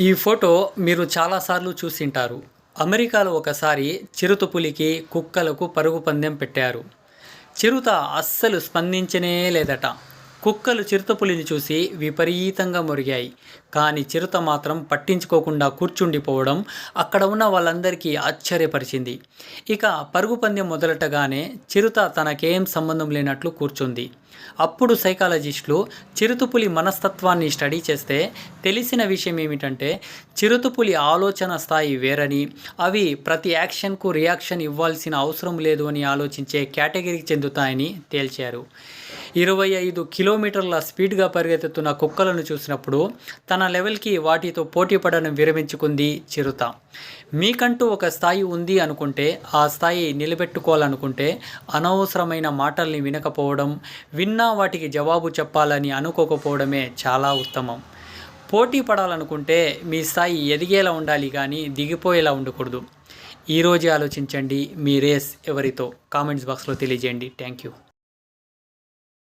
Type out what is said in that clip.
ఈ ఫోటో మీరు చాలాసార్లు చూసింటారు. అమెరికాలో ఒకసారి చిరుతపులికి కుక్కలకు పరుగు పందెం పెట్టారు. చిరుత అస్సలు స్పందించనే లేదట. కుక్కలు చిరుతపులిని చూసి విపరీతంగా మురిగాయి. కానీ చిరుత మాత్రం పట్టించుకోకుండా కూర్చుండిపోవడం అక్కడ ఉన్న వాళ్ళందరికీ ఆశ్చర్యపరిచింది. ఇక పరుగు పందెం మొదలటగానే చిరుత తనకేం సంబంధం లేనట్లు కూర్చుంది. అప్పుడు సైకాలజిస్టులు చిరుతపులి మనస్తత్వాన్ని స్టడీ చేస్తే తెలిసిన విషయం ఏమిటంటే చిరుతపులి ఆలోచన స్థాయి వేరని అవి ప్రతి యాక్షన్కు రియాక్షన్ ఇవ్వాల్సిన అవసరం లేదు అని ఆలోచించే కేటగిరీకి చెందుతాయని తేల్చారు. ఇరవై ఐదు కిలోమీటర్ల స్పీడ్గా పరిగెత్తుతున్న కుక్కలను చూసినప్పుడు తన లెవెల్కి వాటితో పోటీ పడడం విరమించుకుంది చిరుత. మీకంటూ ఒక స్థాయి ఉంది అనుకుంటే ఆ స్థాయి నిలబెట్టుకోవాలనుకుంటే అనవసరమైన మాటల్ని వినకపోవడం విన్నా వాటికి జవాబు చెప్పాలని అనుకోకపోవడమే చాలా ఉత్తమం. పోటీ పడాలనుకుంటే మీ స్థాయి ఎదిగేలా ఉండాలి కానీ దిగిపోయేలా ఉండకూడదు. ఈరోజే ఆలోచించండి మీ రేస్ ఎవరితో? కామెంట్స్ బాక్స్లో తెలియజేయండి. Thank you.